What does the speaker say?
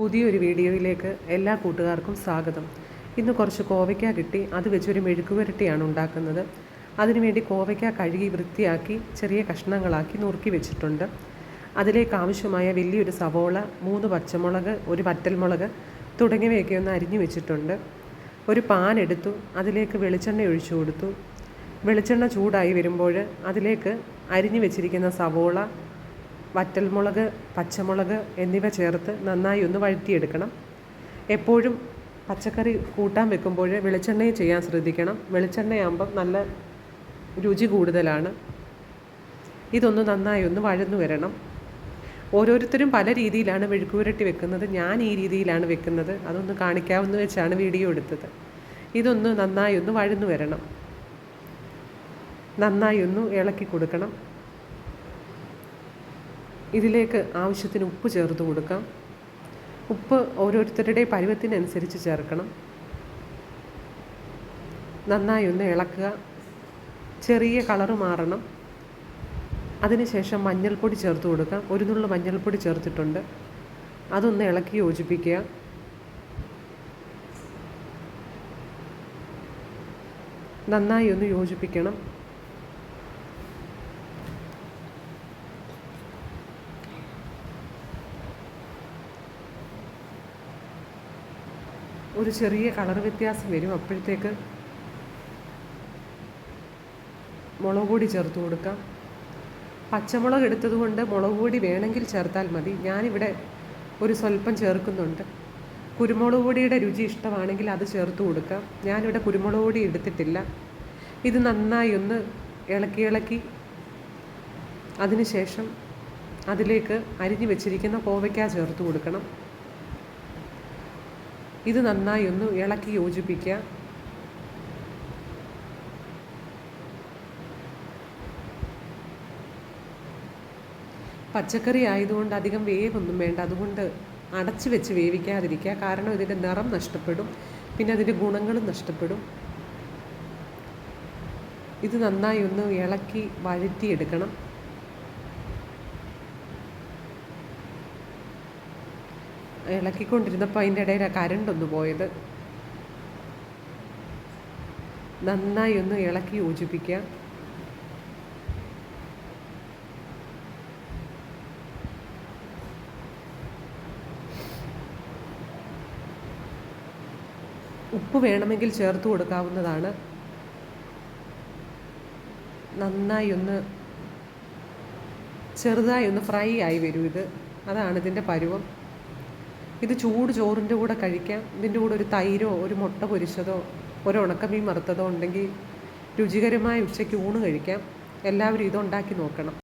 പുതിയൊരു വീഡിയോയിലേക്ക് എല്ലാ കൂട്ടുകാർക്കും സ്വാഗതം. ഇന്ന് കുറച്ച് കോവയ്ക്ക കിട്ടി അത് വെച്ചൊരു മെഴുക്കുപുരട്ടിയാണ് ഉണ്ടാക്കുന്നത്. അതിനുവേണ്ടി കോവയ്ക്ക കഴുകി വൃത്തിയാക്കി ചെറിയ കഷ്ണങ്ങളാക്കി നുറുക്കി വെച്ചിട്ടുണ്ട്. അതിലേക്ക് ആവശ്യമായ വലിയൊരു സവോള മൂന്ന് പച്ചമുളക് ഒരു വറ്റൽമുളക് തുടങ്ങിയവയൊക്കെ ഒന്ന് അരിഞ്ഞു വെച്ചിട്ടുണ്ട്. ഒരു പാൻ എടുത്തു അതിലേക്ക് വെളിച്ചെണ്ണ ഒഴിച്ചു കൊടുത്തു. വെളിച്ചെണ്ണ ചൂടായി വരുമ്പോൾ അതിലേക്ക് അരിഞ്ഞു വെച്ചിരിക്കുന്ന സവോള വറ്റൽമുളക് പച്ചമുളക് എന്നിവ ചേർത്ത് നന്നായി ഒന്ന് വഴറ്റിയെടുക്കണം. എപ്പോഴും പച്ചക്കറി കൂട്ടാൻ വെക്കുമ്പോൾ വെളിച്ചെണ്ണയും ചെയ്യാൻ ശ്രദ്ധിക്കണം. വെളിച്ചെണ്ണയാകുമ്പം നല്ല രുചി കൂടുതലാണ്. ഇതൊന്ന് നന്നായി ഒന്ന് വഴന്നു വരണം. ഓരോരുത്തരും പല രീതിയിലാണ് മെഴുക്കുപുരട്ടി വെക്കുന്നത്. ഞാൻ ഈ രീതിയിലാണ് വെക്കുന്നത്. അതൊന്ന് കാണിക്കാമെന്ന് വെച്ചാണ് വീഡിയോ എടുത്തത്. ഇതൊന്ന് നന്നായി ഒന്ന് വഴന്നു വരണം. നന്നായി ഒന്ന് ഇളക്കി കൊടുക്കണം. ഇതിലേക്ക് ആവശ്യത്തിന് ഉപ്പ് ചേർത്ത് കൊടുക്കാം. ഉപ്പ് ഓരോരുത്തരുടെ പരുവത്തിനനുസരിച്ച് ചേർക്കണം. നന്നായി ഒന്ന് ഇളക്കുക. ചെറിയ കളറ് മാറണം. അതിനുശേഷം മഞ്ഞൾപ്പൊടി ചേർത്ത് കൊടുക്കാം. ഒരു നുള്ളു മഞ്ഞൾപ്പൊടി ചേർത്തിട്ടുണ്ട്. അതൊന്ന് ഇളക്കി യോജിപ്പിക്കുക. നന്നായി ഒന്ന് യോജിപ്പിക്കണം. ഒരു ചെറിയ കളർ വ്യത്യാസം വരും. അപ്പോഴത്തേക്ക് മുളക് പൊടി ചേർത്ത് കൊടുക്കാം. പച്ചമുളക് എടുത്തത് കൊണ്ട് മുളക് പൊടി വേണമെങ്കിൽ ചേർത്താൽ മതി. ഞാനിവിടെ ഒരു സ്വല്പം ചേർക്കുന്നുണ്ട്. കുരുമുളക് പൊടിയുടെ രുചി ഇഷ്ടമാണെങ്കിൽ അത് ചേർത്ത് കൊടുക്കാം. ഞാനിവിടെ കുരുമുളക് പൊടി എടുത്തിട്ടില്ല. ഇത് നന്നായി ഒന്ന് ഇളക്കി ഇളക്കി അതിനുശേഷം അതിലേക്ക് അരിഞ്ഞു വെച്ചിരിക്കുന്ന കോവയ്ക്ക ചേർത്ത് കൊടുക്കണം. ഇത് നന്നായി ഒന്ന് ഇളക്കി യോജിപ്പിക്കുക. പച്ചക്കറി ആയതുകൊണ്ട് അധികം വേവൊന്നും വേണ്ട. അതുകൊണ്ട് അടച്ചു വെച്ച് വേവിക്കാതിരിക്കുക. കാരണം ഇതിന്റെ നിറം നഷ്ടപ്പെടും. പിന്നെ അതിന്റെ ഗുണങ്ങളും നഷ്ടപ്പെടും. ഇത് നന്നായി ഒന്ന് ഇളക്കി വഴറ്റിയെടുക്കണം. ഇളക്കിക്കൊണ്ടിരുന്നപ്പോൾ അതിന്റെ ഇടയിൽ കരണ്ട് ഒന്ന് പോയത്. നന്നായി ഒന്ന് ഇളക്കി യോജിപ്പിക്കുക. ഉപ്പ് വേണമെങ്കിൽ ചേർത്ത് കൊടുക്കാവുന്നതാണ്. നന്നായി ഒന്ന് ചെറുതായി ഒന്ന് ഫ്രൈ ആയി വരും ഇത്. അതാണ് ഇതിന്റെ പരുവം. ഇത് ചൂട് ചോറിന്റെ കൂടെ കഴിക്കാം. ഇതിന്റെ കൂടെ ഒരു തൈരോ ഒരു മുട്ട പൊരിച്ചതോ ഒരു ഉണക്കമീൻ വറുത്തതോ ഉണ്ടെങ്കിൽ രുചികരമായ ഉച്ചയ്ക്ക് ഊണ് കഴിക്കാം. എല്ലാവരും ഇതുണ്ടാക്കി നോക്കണം.